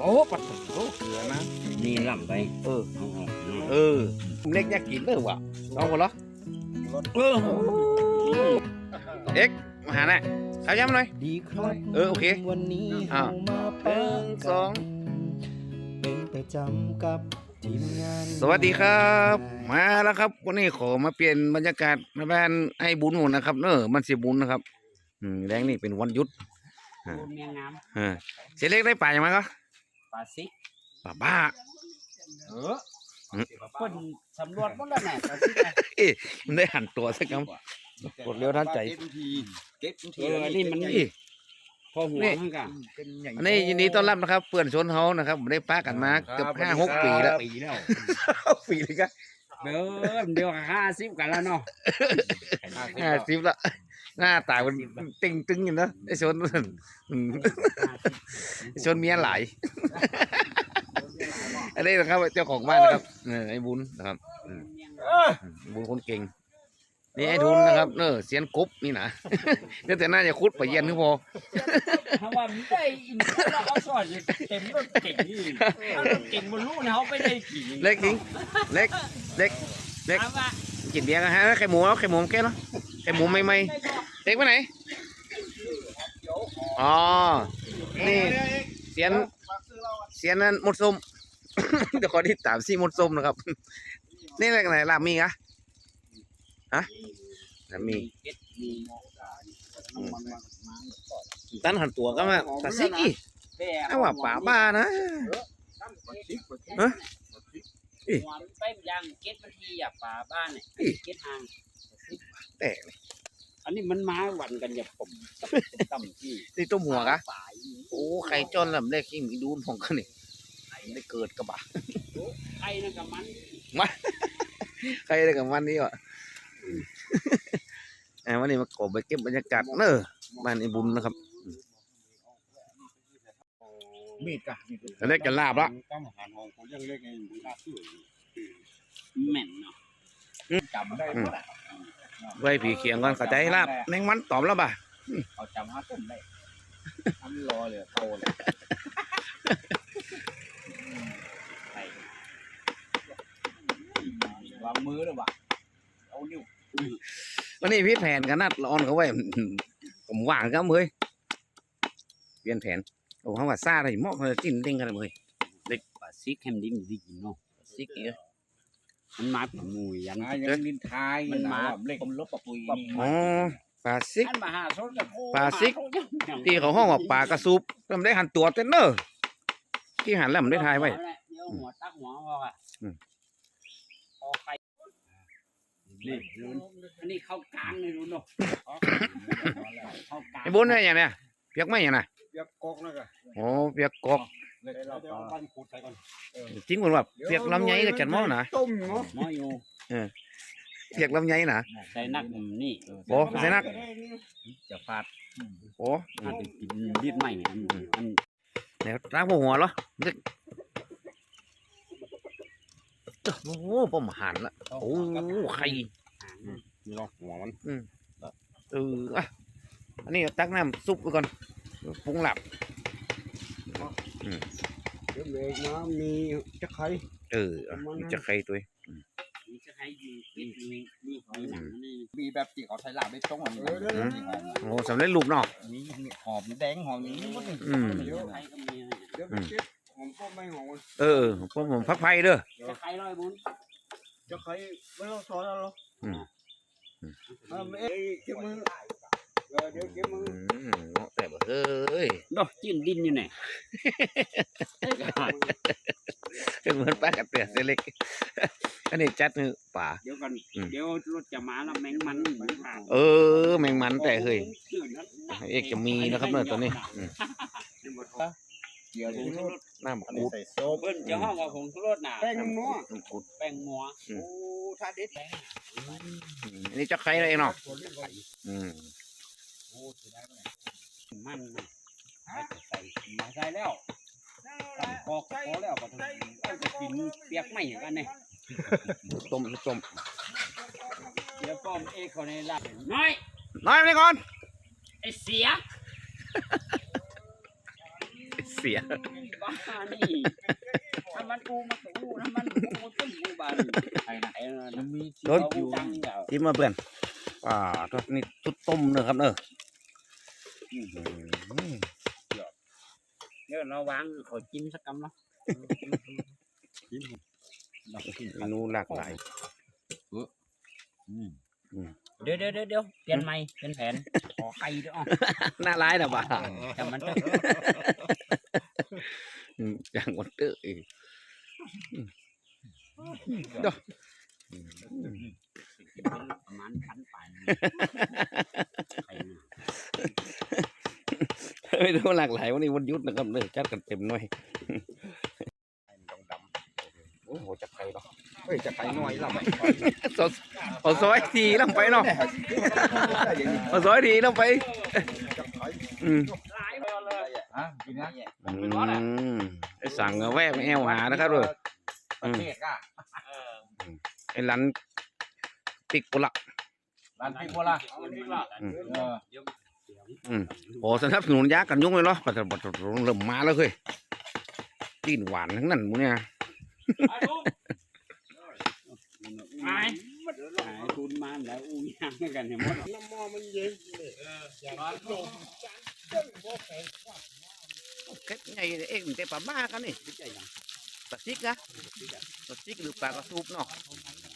โอ้ปัดโอ้เกลือนะ นี่ล่ำไป เออ เอาออกเนาะเออเล็กอยากกินเลยว่ะเอาหมดเหรอเออเอ็กมาหาหน่อยเอาย้ำหน่อย ดีครับเออโอเควันนี้อะ เรามาหนึ่งสอง เป็นประจำกับทีมงานสวัสดีครับ มาแล้วครับ วันนี้ขอมาเปลี่ยนบรรยากาศในบ้านให้บุญหมดนะครับเนอะมันเสียบุญนะครับ อืมแรงนี่เป็นวันหยุด โอ้เมียงามเออเสียเล็กได้ป่าอย่างไรก็ปลาซิกป่าบ้า เอออืมเพิ่นสำรวจหมดแล้วแน่ปลาซิกนะมันได้หันตัวสักคำ กดเร็วทันใจเออนี่มันนี่ พอหัวนี่ มันก็อันนี้ยินดีต้อนรับนะครับเพื่อนชนเฮานะครับผมได้ป้ากันมาเกือบห้าหกปีแล้วปีแล้วปีเลยครับเด้อเดียวกับห้าสิบกันแล้วเนาะห้าสิบละ หน้าตามันตึงตึงอยู่เนอะไอ้ชนอืมไอ้ชนเมียหลายอันนี้นะครับเจ้าของบ้านนะครับเออไอ้บุญนะครับอืมบุญคนเก่งนี่ไอ้ทุนนะครับเนอะเสียนกบนี่นะเดี๋ยวแต่น่าจะคุดไปเย็นนึกพอถ้าว่ามันได้อินเตอร์แล้วเขาสอนเต็มรถเก่งนี่ถ้ารถเก่งบนลูกเนี่ยเขาไม่ได้ขี่เล็กทิ้งเล็กเล็กเล็กถามว่ากินเบียร์กันฮะไข่หมูเอาไข่หมูแก้เนาะ ไข่หมูไม่ไม่เล็กไปไหน อ๋อ นี่เสียนเสียนนั้นมดส้ม เดี๋ยวขอที่ตามซี่หมดส้มนะครับ นี่อะไรกันไหนลามีกะฮะลามีตั้นหันตัวก็มาตาซิกอีแต่เอาว่าป่าบ้านะฮะอิหัวมันไปยังเก็ดมันทีอะป่าบ้านเนี่ยเก็ดห่าง แตกเลยอันนี้มันมาหวันกันอย่าผมต่ำที่นี่ต้มหัวกะฝ่ายโอ้ไข่จนลำเล็กยิ่งมีดูนของกันนี่ได้เกิดกระบะไอ้นั่นกับมันใครได้กับวันนี้วะอ่าวันนี้มาขอไปเก็บบรรยากาศเนอะบ้านไอ้บุญนะครับมีดกะแต่เล็กจะลาบละตั้งหันห้องเขายังเล็กไงลาบซื้อแม่นเนาะจำได้อืม ไว้ผีเขียงก่อนเข้าใจลาบแมงมันตอบแล้วป่ะเขาจำห้าต้นได้ทำรอเลยโตเลยไปวางมือเลยว่ะเอานิ้ววันนี้พี่แผนกันนัดร้อนเขาไว้ผมว่างก็เมยเปลี่ยนแผนโอ้เขาว่าซาอะไรหมอกเลยจิ้นเด้งกันเลยป่าซิกแฮมดิมดีกินเนาะซิกเอ้ย มันมาเป็นหมูยันอ่ายังลินทายมันมา เล็กผมลบปะปุยนี่อ๋อปลาซิก อันมาหาโซนกับโคปลาซิก ที่เขาห้องว่าปลากระซุบทำได้หันตัวเต้นเนอร์ที่หันแล้วมันได้ทายไว้ เดี๋ยวหัวตักหัวพออะอืม พอใครนี่อันนี้เข้ากลางเลยรู้เนาะเข้ากลางไอ้บุญเนี่ยอย่างเนี้ยเปียกไหมอย่างน่ะเปียกกอกนะกะโอ้เปียกกอก เล็กเราเอาปั้นขุดใส่ก่อนจริงเหมือนว่าเปียกลำไยก็จัดหม้อนะต้มเนาะหมออยู่เปียกลำไยนะใส่นักนี่โอ้ใส่นักจะฟาดโอ้อาจจะกินดิดใหม่อันอันเดี๋ยวล้างหัวเหรอนึกโอ้โหผมหันละโอ้ไข่นี่ลองหัวมันเอออะอันนี้ตักน้ำซุปไปก่อนปรุงหลับ เดี๋ยวเลยนะมีจะไข่เอออะมีจะไข่ตัวเองนี่จะให้ดีนี่นี่นี่หอยหนังนี่มีแบบที่เขาใส่ลาบได้ตรงอันนี้โอ้สำเร็จรูปเนาะนี่หอมแดงหอมนี้หมดเลยอืมเยอะใครก็มีเดี๋ยวไปเก็บหอมก็ไม่หอมเออผมผมพักไผ่เด้อจะใครร้อยบุญจะไข่ไม่ต้องสอนแล้วหรออืมเออเอ้ยเก็บมือ เออเดี๋ยวเก็บมืออืมเนาะแต่บ่เฮ้ยดอกจิ้นดินอยู่ไหนเหมือนปลากระเตือเส้นเล็กอันนี้จัดมือป่าเดี๋ยวกันอืมเดี๋ยวรถจะมาแล้วแมงมันเหมือนผ่านเออ แมงมันแต่เฮ้ยเอกจะมีนะครับเนี่ยตัวนี้อืมเกี่ยวกับรถน้ำอันกูนี้ดใส่โซบเบิ้ลจะห้องว่าผงรถน่ะแป้งนัวน้ำกูดแป้งมัวอืมโอ้ท่าเด็ดอืมอันนี้จะไข่อะไรเนาะอืม มันน่ะไม่จะใส่มาใส่แล้วตักกอกพอแล้วก็ต้องเอาจะกินเปียกไหมอย่างกันเนี่ยต้มต้มเดี๋ยวป้อมเอกเขาในร้านน้อยน้อยไปก่อนไอเสียเสียบ้านี่ถ้ามันกูมาสู้ถ้ามันกูต้นกูบานไอ้ไหนมันมีที่เราจังเดี๋ยวจิ้มมาเพื่อนอ่าทอดนี่ชุดต้มเนอะครับเนอะ อื้อหือเดี๋ยวเราวางขอจิ้มสักคำเนาะเมนูหลากหลายเดี๋ยวเดี๋ยวเดี๋ยวเปลี่ยนใหม่เปลี่ยนแผนขอไข่ด้วยอ๋อน่าร้ายนะบ้าแต่มันจะอืมอย่างวันเตอร์อีกดอก ประมาณพันปลายไข่เมนูหลากหลายวันนี้วันหยุดนะครับเนอะจัดกันเต็มหน่อยต้องดำโอ้โหจะไข่เนาะเฮ้ยจะไปหน่อยละสดเอาซอยทีลงไปเนาะเอาซอยทีลงไปอืมฮะกินนะอืมไอ้สั่งเอาแวะมาแอวหานะครับเด้อประเทศอะไอ้ร้าน ปิกโกละร้านพี่โบราณอืมเอออืมโอ้สนับสนุนยากันยุงเลยเนาะปัจจุบันเริ่มมาแล้วเฮ้ยกลินหวานทั้งนั้นหมูเนี่ยไอ้ไอ้คุณมาแล้วอู้ยังกันเห็นหมดน้ำมอมันเย็นเค็ดไงเอ็งแต่ปลาบ้ากันนี่ปลาซิกนะปลาซิกหรือปลากระสูบเนาะอืม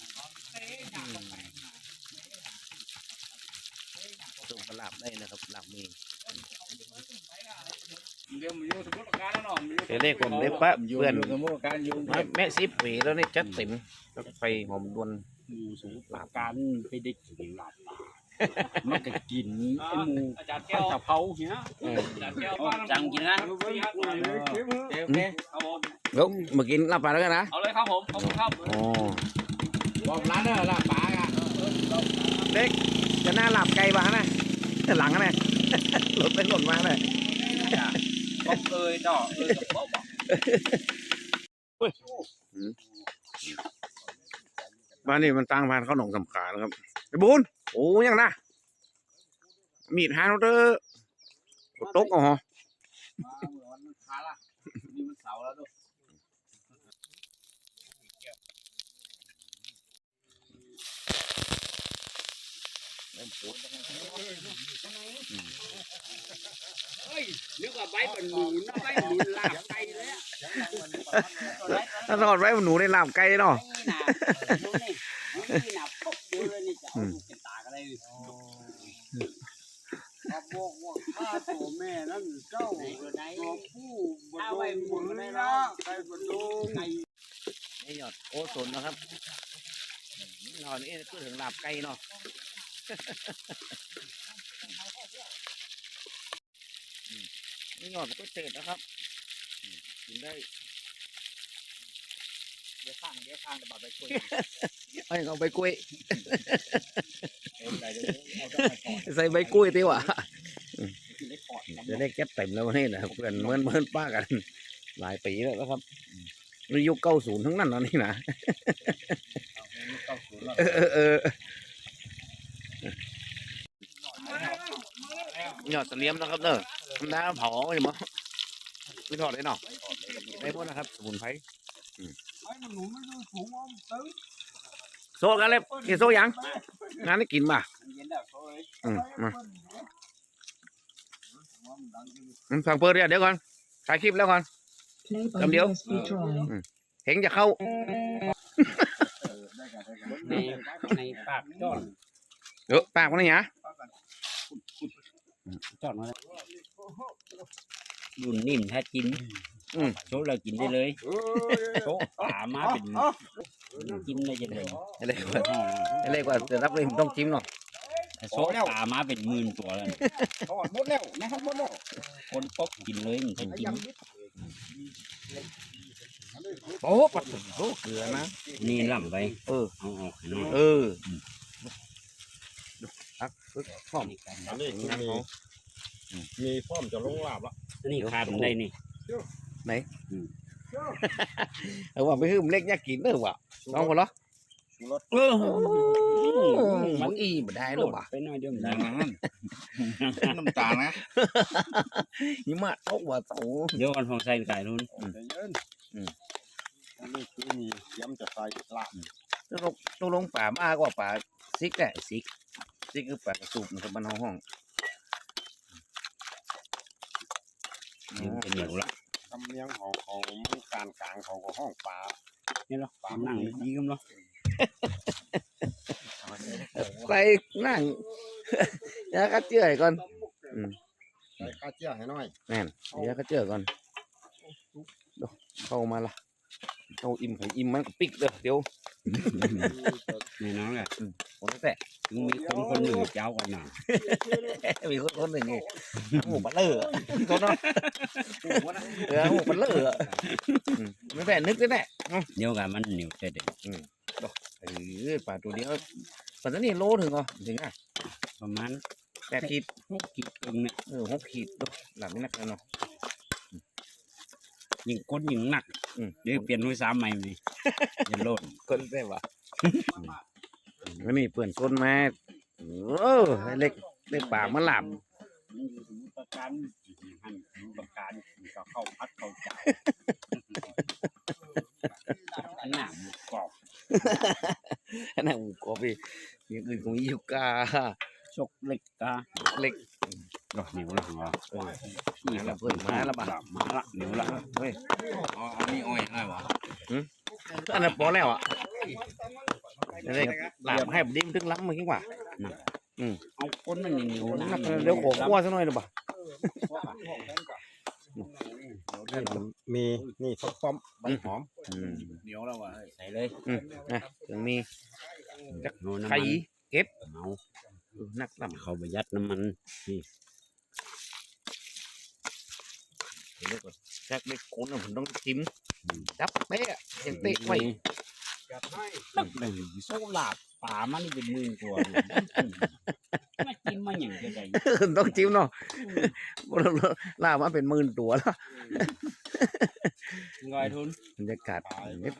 สูบกระลาบได้นะครับลาบมีเดี๋ยวมันอยู่สมมติการแล้วเนาเดี๋ยวเลขผมเลขปะเพื่อนแม่แม่สิบปีแล้วนี่จัดเต็มไฟหอมดวนอยู่สมมติการไปได้กินหลาบมันก็กินไอ้หมูอาจารย์ข้าแก้ววจะเผาเหี้ยจังกินนะเก็บมือเดี๋ยวมากินลาบปแล้วกันนะเอาเลยครับผมขอบคุณครับ บอกร้านเนอะลาบปลาอะจะหน้าลาบไก่บ้างนะหลังนะหลุดไปหล่นมาเลยก็เคยดอกเออจะบอกบอกบ้านนี้มันตั้งบ้านเขาหนองสำขานะครับไอ้บุญโอ้ยังนะมีดหางเราเด้อตกเอาเหรอวันขาละนี่มันเสาร์แล้วด้วย นึกว่าใบเป็นหมูนะใบหมูลาบไก่เลยอะถ้าทอดไว้หนูในลาบไก่เนาะ นี่นะดูนี่นี่นะปุ๊บดูเลยนี่จะเอาลูกเป็นตากันเลยมาบอกว่าข้าตัวแม่นั่นเจ้าไหนตัวไหนตัวผู้บเอานไว้มืหมุนอไม่นี่รอนะดใครบนดูไก่นี่ยอดโอ้สนนะครับนอนนี่ก็ถึงลาบไก่เนาะ นี่ยอดมันก็เศษนะครับอืมกินได้ เดี๋ยวข้างเดี๋ยวข้างจะบอกไปคุยไอ้เอาใบกล้วยเอาไปเดี๋ยวเอาไปก่อนใส่ใบกล้วยดีกว่ากินได้ก่อนครับจะได้แก๊ปเต็มแล้ววันนี้นะครับเพื่อนเหมื่อนเหมื่อนป้ากัน หลายปีแล้วนะครับนี่ยุคเก้าศูนย์ทั้งนั้นเนาะนี่นะเออเออ เออยอดเสลียมนะครับเนอะทำน้ำเผาใช่ไหมไม่ทอดเลยเนาะได้หมดนะครับ สมุนไพรไอ้มันหนูไม่ดูสูงอะตึ้งโซ่กันเลยกินโซ่ยังงานนี้กินป่ะมันเย็นแล้วโอ้ยอืมมาอืมฟังเปิดเดี๋ยวเดี๋ยวก่อนถ่ายคลิปแล้วก่อน Play by Cầm điếu. USB drive. เห็นจะเข้าในในปากจอดเออปากมันนี่ฮะ จอดมาแล้วรุ่นนิ่มแท้กินอืมโชว์เรากินได้เลยเออโชว์ป่ามาเป็นกินได้จะเลยอะไรกว่าอะไรกว่าจะรับเลยต้องจิ้มเนาะโชว์ป่ามาเป็นหมื่นตัวแล้วทอดหมดแล้วนะครับหมดแล้วคนตกกินเลยมันจะกินโอ้ปัดโอ้เกลือนะนี่ล่ำไปเออเอาออกให้น้องเออตักปึ๊กพ ร้อม อันนี้คือมีมีพร้อมจะลงลาบละอันนี้ขาดมันได้นี่ เออว่าไปหืมเล็กยากกินเด้อว่ะลองก่อนเหรอเออมันอีบ่ได้หรอวะไปหน่อยเดียวอได้ย่างนั้นน้ำตาลนะนี่มาตกว่าโตเดี๋ยวกันของใส่ไก่นู่นใจเย็นอันนี้คือมีย้ำจะใส่ลาบตัวลงตัวลงป่ามากกว่าป่าซิกแหละซิก ซิกคือป่ากระสูบนะครับบ้านห้องเดี๋ยวจะเหนียวละตำเนียงของของการกลางของห้องปลานี่เหรอปามนั่งดีกันเหรอใส่นั่งยาคัดเจือให้ก่อนใส่ข้าเจี้ยให้หน่อยแม่นยาคัดเจือก่อนดูเข้ามาละเข้าอิ่มของอิ่มมันก็ปิกเด้อเดี๋ยวแน่นอนแหละผมแต่ถึงมีคนคนหนึ่งเจ้ากันหน่ะมีคนคนหนึ่งไงหมูปลาเล่อคนเนาะเออหมูปลาเล่ออืมไม่แปลนึกด้แหละเดี๋ยวกันมันเหนียวเสร็จเด็ดเออปลาตัวเดียวปลาตัวนี้โลถึงเหรอถึงอะประมาณแปดขีดหกกิโลเนี่ยเออหกขีดหลับไม่นักแล้วเนาะ ยิงก้นยิงหนักอืม เดี๋ยวเปลี่ยนไว้สามใหม่เลยอย่าโลดคนได้ปะอันนี้เปื่อนก้นมาเออให้เล็กเล็กปากมันหลับมันอยู่สมุทรปราการหันสมุทรปราการก็เข้าพัดเข้าจ่ายอันหนาหมูกรอบอันนั้นหมูกรอบพี่อย่างอื่นของยูกาชกเล็กตาเล็ก ดอกเหนียวละเหรอเออนี่ละเพื่อนมาละบาดมาละเหนียวละเฮ้ยอ๋ออันนี้อ้อยง่ายวะอันนั้นพอแล้วอะเล็กหลับให้ดิ้มถึงล้ำมาขึ้นกว่าเอาก้นมันเหนียวนะนักเดี๋ยวขอขั้วสักหน่อยหรือเปล่ามีนี่ฟักป้อมใบหอมอืมเหนียวแล้ววะใส่เลยนะถึงมีเอาน้ำไข่มันเอาเออนักลำเข้าไปยัดน้ำมันนี่ เดี๋ยวก่อนแจ็คเล็กคนน่ะผมต้องจิ้มจับเป๊ะยังเตะไว้นักเลยโซลาบป่ามันนี่เป็นหมื่นกว่าเนี่ยไม่กินมาอย่างจะได้ต้องจิ้มเนาะลาบมาเป็นหมื่นตัวแล้วงอยทุนบรรยากาศเน็ต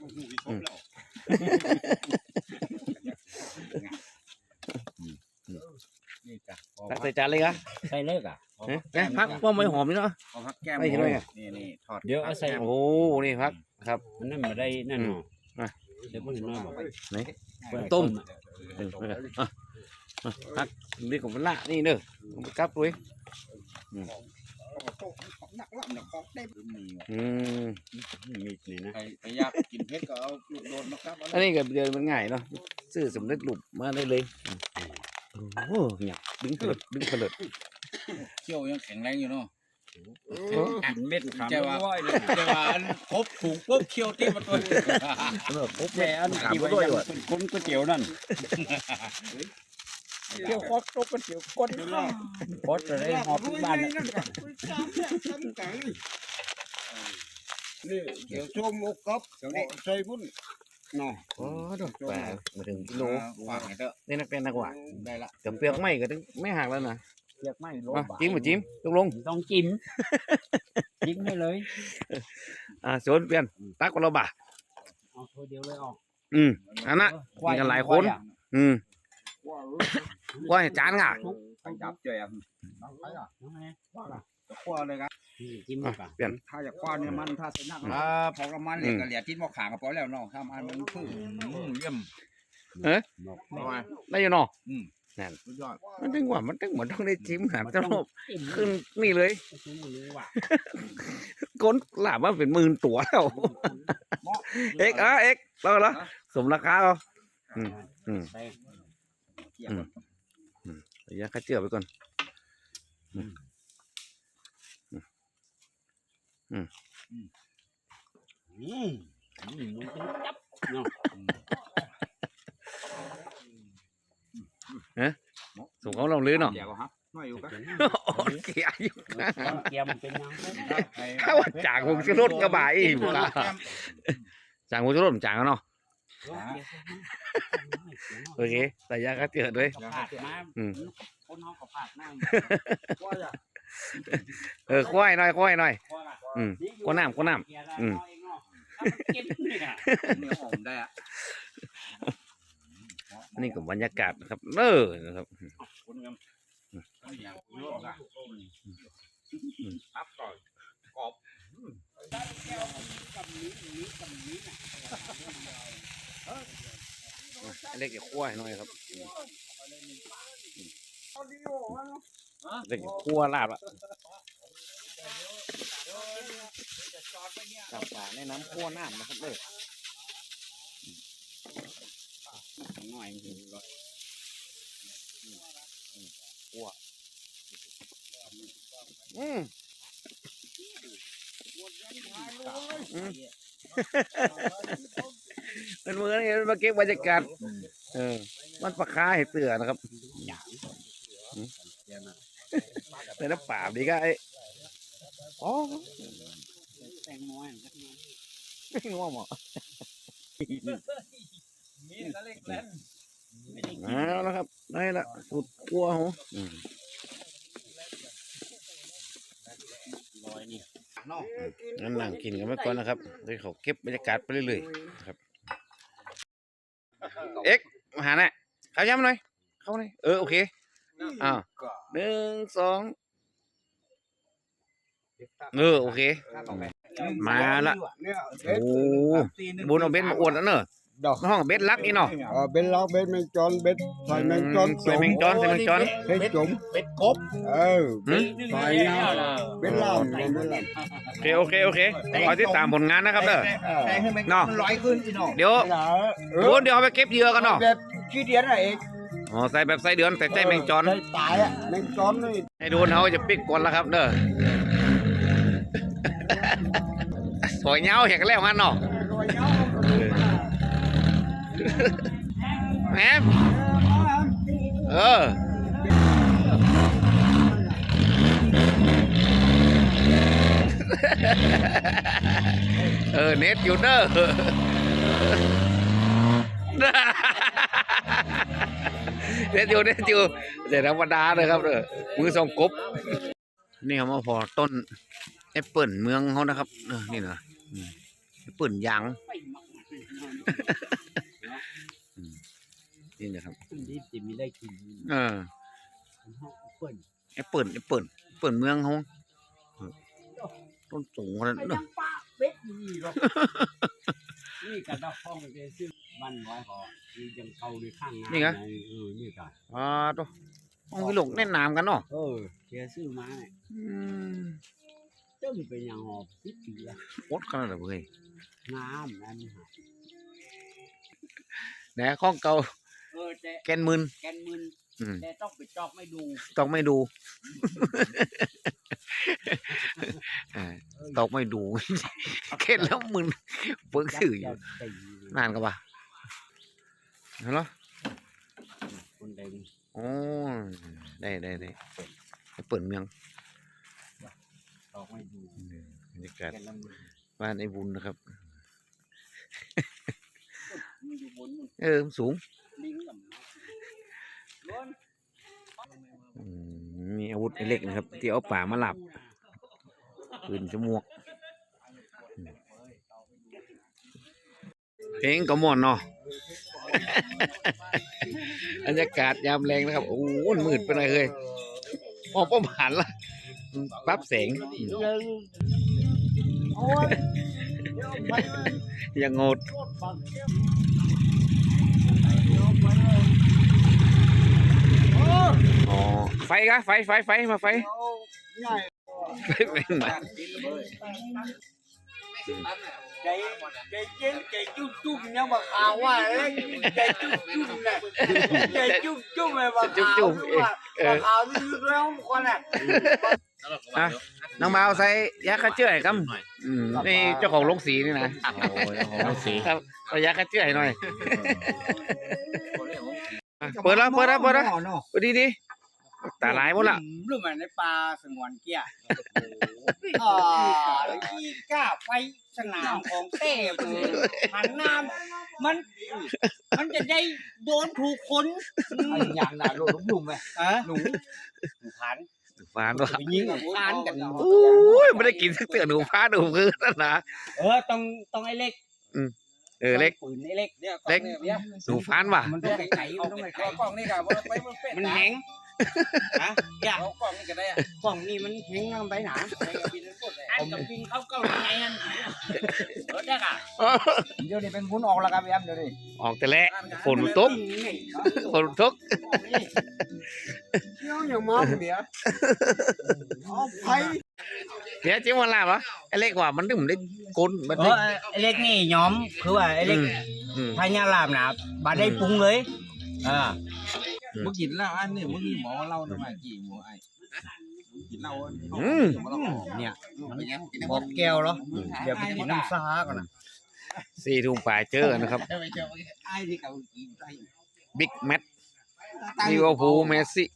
นี่จ้ะพอตักใส่จานเลยกะใส่เลิกอะเอ๊ะเอ๊ะพักป้อมไว้หอมนี่เนาะ พอพักแก้มไม่เห็นด้วยไงนี่นี่ทอดเดี๋ยวเอาใส่ โอ้โหนี่พักครับ มันนั่นมาได้นั่นเนาะอะเดี๋ยวมันน้อยบอกไหนต้ม เออเอาอะอะพักเรียกของมันละนี่เด้อเอาไปกลับด้วยหนักละหนักของได้มีอืมมีดนี่นะใครใครอยากกินเผ็ดก็เอาลูกโดนมาครับอันนี้ก็เดือนมันง่ายเนาะซื้อสำเร็จรูปมาได้เลย โอ้โหเนี่ยดึงเกิดดึงเกิดเคี่ยวยังแข็งแรงอยู่เนาะกินเม็ดขามใจว่าร้อยเลยจะว่าอันครบถุงปุ๊บเคี่ยวตีมาตัวเออปุ๊บแย่อันถามที่ก็ไว้ด้วยยังว่ะเป็นคนก๋วยเตี๋ยวนั่นเกี่ยวคอดตกก๋วยเตี๋ยวก้นคอดจะได้หอบทุกบ้านน่ะนี่เดี๋ยวชมอกกับใส่บุญ เนาะโอ้ดอกแปดมาถึงกิโลฝากให้เถอะนี่นักเรียนนักว่าได้ละแต่เปลือกไม่ก็ถึงไม่หักแล้วนะเรียกไม่ลมาบาทจิ้มมาจิ้มตกลงต้องจิ้มจิ้มให้เลยอ่าโซนเปลี่ยนตักคนละบาทเอาตัวเดียวเลยออกอืมอันน่ะมีกันหลายคนอืมว่าให้จานก่ะไปจับเจอจะคว้าเลยครับ จิ้มอะก่อนเปลี่ยนถ้าอยากคว้าเนี่ยมันถ้าใส่นักอ่าพอละมันเนี่ยก็เหลียทิ้นหม้อขางกับพอแล้วเนาะถ้ามันมันพื้นเยี่ยมบอกทำไมได้อยู่เนาะสุดยอดมันถึงว่ามันถึงเหมือนต้องได้จิ้มหามันตต้ลองบจิ้มขึ้นนี่เลยจิ้มมือว่ะก้นหลาบว่าเป็นหมื่นตัวแล้วเอ็กอะเอ็กเราละสมราคาเอาอืมอืมใส่ระยะค่าเจือไปก่อนอืม อืมมันเป็นจับเนาะสมเขาลองลื้อเนาะเดี๋ยวครับน้อยอยู่กันโอ้เกียร์อยู่นเกียมันเป็นยังไงถ้าว่าจางผมจะรถกระบะอีกละจางผมจะรถผมจางแล้วเนาะโอเคระยะค่าเจือด้วยอืมคนเขาก็ผาดหน้า เออควายหน่อยควายหน่อย อืมนี่อยู่ก้นน้ำก้นน้ำอืมเกียร์น้อยเนาะถ้ามันเก็บนี่น่ะเนื้อหอมได้อะอันนี้ก็บรรยากาศนะครับเออนะครับเล็กอย่าคั่วให้หน่อยครับ เล็กอย่าคั่วลาบละกับป่าในน้ำคั่วน้ำนะครับเด้อหน่อยถึงร้อยคั่วอืมเป็นมือนี่มาเก็บบรรยากาศเออมันปลาคาให้เตือนะครับ อืมแต่น้ำป่าดีก็ไอ้อ๋อแตงโมอะไม่ง่วงหมอเอาแล้วครับ ได้ละสุดกลัวหัวอืมงั้นนั่งกินกันไปก่อนนะครับเดี๋ยวเขาเก็บบรรยากาศไปเรื่อยๆนะครับ เอ็กซ์มาหาแน่เข้าย้ำหน่อย เข้าหน่อย เออ โอเค อ่าหนึ่งสองเออโอเค มาละเนี่ยโอ้บุญเอาเบ็ดมาอวดแล้วเนอะดอกห้องเบ็ดลักนี่เนาะเออเป็นล็อกเบ็ดแมงจอนเบ็ดใส่แมงจอนใส่แมงจอนใส่แมงจอนเบ็ดจุ๋มเป็ดกบเออหืมใส่เงาเบ็ดล่ามเบ็ดล่ามโอเคโอเคโอเคขอติดตามผลงานนะครับเด้อแต่ให้มันเนาะมันร้อยขึ้นอีน้องเดี๋ยวเออโอ้เดี๋ยวเอาไปเก็บเหยื่อกันเนาะแบบขี้เดียนอะเอง อ๋อใส่แบบใส่เดือนใส่ใจแมงจอนใส่ตายอะแมงจอนนี่ให้โดนเขาจะปิกก่อนแล้วครับเด้อ สวยเงาเห็นกันแล้วงั้นเนาะแหมเออเออเน็ตอยู่เด้อ เน็ตอยู่เน็ตอยู่แต่ธรรมดาเลยครับเด้อมือสองกบ นี่ครับมาพอต้นแอปเปิลเมืองเขานะครับเออนี่นะอืมแอปเปิลยางอืมนี่นะครับขึ้นที่จะมีได้กินเออเปิ้ลแอปเปิลแอปเปิลแอปเปิลเมืองเขาเออต้นสูงขนาดนั้นเนอะป้าเบ็ดนี่หรอกนี่กระดอกห้องไปซื้อ บ้านไว้ขอนี่ยังเกาในข้างงานเออนี่กันอ่าตัวห้องพี่หลงแน่นน้ำกันเนาะเออเชียซื้อมาเนี่ยอืมจ้มเป็นอย่างหอบสิบปีละโคตรขนาดนั้นเลยงามนะนี่ฮะแหนะข้องเก่าเออแต่แกนมึนแกนมึนอืมแต่ต้องไปจอกไม่ดูต้องไม่ดูเออต้องไม่ดู เข็นแล้วมึนเปิกสื่ออยู่ตีนานกันปะ เห็นเหรอคนใดโอ้ได้ได้ได้ไปเปิดเมืองจอกไม่ดูบรรยากาศแกนละมึนบ้านไอ้บุญนะครับมันอยู่บนมันเออมันสูงลิงกับล้นอืมมีอาวุธเล็กนะครับ ที่เอาป่ามาหลับปืนจมวกอืมเพลงก็ม่วนเนาะ บรรยากาศยามแรงนะครับ โอ้โหมันมืดไปเลยเฮ้ยมองป้อมหันละปรับแสง อย่างงดอ๋อไฟกะไฟไฟไฟมาไฟไฟแม่งมา ใจใจเย็นใจจุ๊บจุ๊บเนี่ยมาข่าวว่าเอ้ยใจจุ๊บจุ๊บเนี่ยใจจุ๊บจุ๊บเลยมาข่าวว่ามาข่าวนี่ลึกแล้วคนอะอะน้องมาวใส่ยาฆ่าเชื้อให้ครับอืมนี่เจ้าของโรงสีนี่นะโอ้ยสีครับเอายาฆ่าเชื้อให้หน่อยอะเปิดแล้วเปิดแล้วเปิดแล้วเปิดดีดีๆ ตาลายหมดละหรือมันในป่าสงวนเกี้ยอ๋อที่กล้าไปสนามของเต้หันน้ำมัน มันจะได้โดนถูกคนอย่างน่ะโลดลุ่มๆไหมอะหนูผ่านฟานว่าไปยิงผ่านกันโอ้ยไม่ได้กินสักเตือนหนูฟ้าหนูคือนั่นนะเออต้องต้องไอ้เล็กเอเออเล็กปืนไอ้เล็กเนี่ยเล็กเนี่ยหนูฟานว่ะมันต้องไก่มันต้องเอาไก่กล้องนี่กับว่าไปมันเป็ดมันแข็ง ฮะอย่าเอากล้องนี่ก็ได้อะกล่องนี่มันแข็งลงไปหนาไปกับบินทั้งหมดเลยอันกับปิงเขาเก้ายังไงนั่นรถได้ก่ะเดี๋ยวนี้เป็นบุญออกแล้วครับพี่แอมเดี๋ยวนี้ออกแต่แหละฝนตกฝนตกเที่ยวอย่างมากเดี๋ยวเอาไปเดี๋ยวจิ้มวันลาบเหรอไอ้เล็กว่ามันถึงได้กลนมันเอได้อไอ้เล็กนี่ย้อมคือว่าไอ้เล็กอืมพญาลาบนะบาได้ปรุงเลยอ่า มึงกินเหล้าอันนี้มึงหมอเหล้าทำไมกี่หมูไอ้กินเหล้าอืมเนี่ยบอกแก้วเหรอเดี๋ยวไปกินน้ำซาก่อนนะสี่ทุ่มป่ายเจอกันนะครับ ไอ้ที่เขากินไปบิ๊กแมตลิเวอร์พูลเมสซี่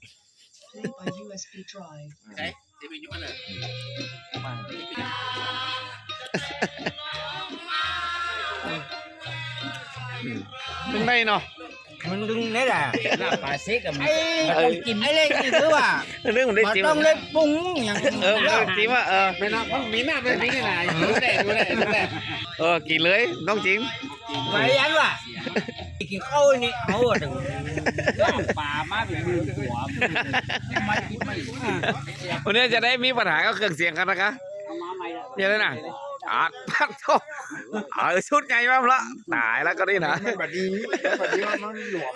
USB drive. เป็นไงเนาะ มันดึงได้แหละลาบปลาเซ็กกับมันไอ้เออกินไอ้เล็กนี่คือว่าเรื่องมันได้มันจิ้มต้องเล็กปรุงอย่างเออมันได้จิ้มว่าเออไม่น่ามันมีหน้าเป็นนี้นะดูแลดูแลดูแลเออกินเลยน้องจิ้มไว้ยันว่ะกินข้าวนี่เอาอะถึงปลามาเป็นมือหัวไม่กินไม่วันนี้จะได้มีปัญหากับเครื่องเสียงกันนะคะเอามาใหม่ละเดี๋ยวเลยนะ อาดพัดโตเออชุดใหญ่มากละตายแล้วก็นี่นะมันแบบนี้แบบนี้มันหลวม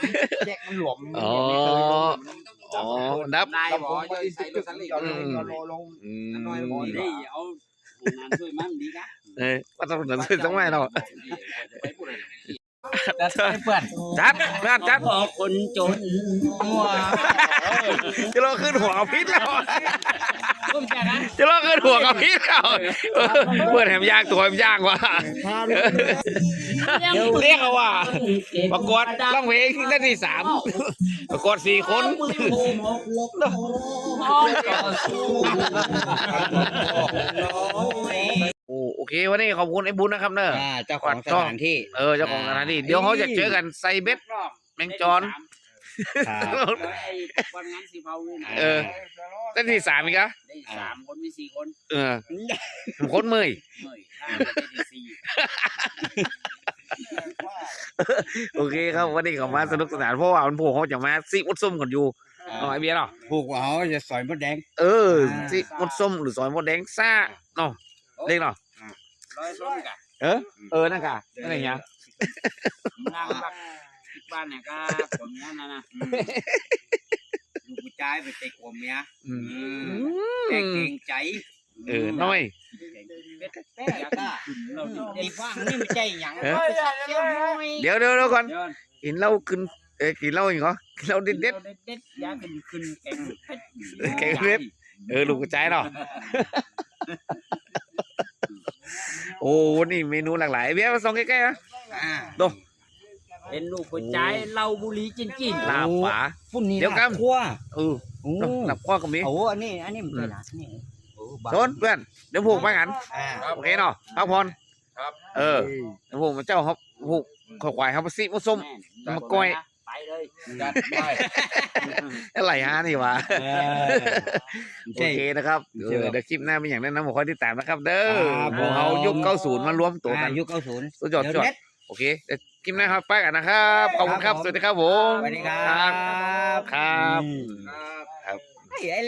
แยกมันหลวมอ๋ออ๋อนับได้เราบ่บอกไปใส่รถสันลิย้อนลงย้อนลงอืมได้เอางานช่วยมั่งดีนะเออว่าต้องหนังสือต้องไม่เราแต่เพื่อนจัดเพื่อนจัดพอคนจนมัวจะรอขึ้นหัวกับพิษแล้วร่วมกันนะ จะรอขึ้นหัวกับพิษแล้วเออเพื่อนแหมยากตัวแหมยากว่ะเรียกเอาว่าประกวดร้องเพลงได้ที่สามประกวดสี่คนโอ้โอเควันนี้ขอบคุณไอ้บุญนะครับเนอะอ่าเจ้าของสถานที่ เออเจ้าของสถานที่ เดี๋ยวเขาจะเจอกันไซเบ็ดรอบแมงจอน แล้วไอ้วันงานสีเผาเนี่ยนะเออได้ที่สามอีกอะได้สามคนมีสี่คนเออผมคนเมื่อยเมื่อยห้าได้ที่สี่โอเคครับวันนี้เขามาสนุกสนานเพราะว่ามันพวกเขาจะมาซิมุดส้มกันอยู่เอาไอเบียร์เนาะผูกว่าเขาจะสอยมดแดง เออซิมุดส้มหรือซอยมดแดงซ่าเนาะเรียกเนาะร้อยส้มกันเออเออนั่นค่ะอะไรอย่างเงี้ยงานแบบ บ้านเนี่ยก็ผลงานนะนะลูกผู้ชายไปติดหัวเมียอืมแต่เกรงใจเออน้อยแป้งก็เราดีว่างนี่ไม่ใจหยังเออเชี่ยวน้อยเดี๋ยวเดี๋ยวเดี๋ยวก่อนเดินกินเหล้าขึ้นเอ้ยกินเหล้าอีกเหรอกินเหล้าเด็ดเด็ด เด็ดเด็ดยาขึ้นขึ้นแกงเพชรแกงเพชรๆเออลูกกระจายเนาะโอ้วันนี้เมนูหลากหลายเบียร์มาส่งใกล้ๆนะอ่า เป็นลูกหัวใจเหล้าบุหรี่จินจินลาบป๋า พุ่นนี่เดี๋ยวกันคั่วเออโอ้หลับข้อก็มีโหอันนี้อันนี้มันเป็นอะไรนี่โอ้บ้าโซนเพื่อนเดี๋ยวผูกไปกันอ่าโอเคเนาะพักผ่อนครับ เออเดี๋ยวผูกมาเจ้าเขาผูกขอควายเขาไปซิมุส้ม มากล้วยไปเลยจัดไปอะไรฮะนี่วะเออโอเคนะครับเดี๋ยวเดี๋ยวคลิปหน้าเป็นอย่างนั้นนะผมคอยติดตามนะครับ เด้อครับพวกเขายุคเก้าศูนย์มารวมตัวกัอ่านยุคเก้าศูนย์สุดยอดสุดยอดโอเคเดี๋ยวคลิปหน้าครับไปกันนะครับขอบคุณครับสวัสดีครับผมสวัสดีครัครับบครับอืมครับไอ้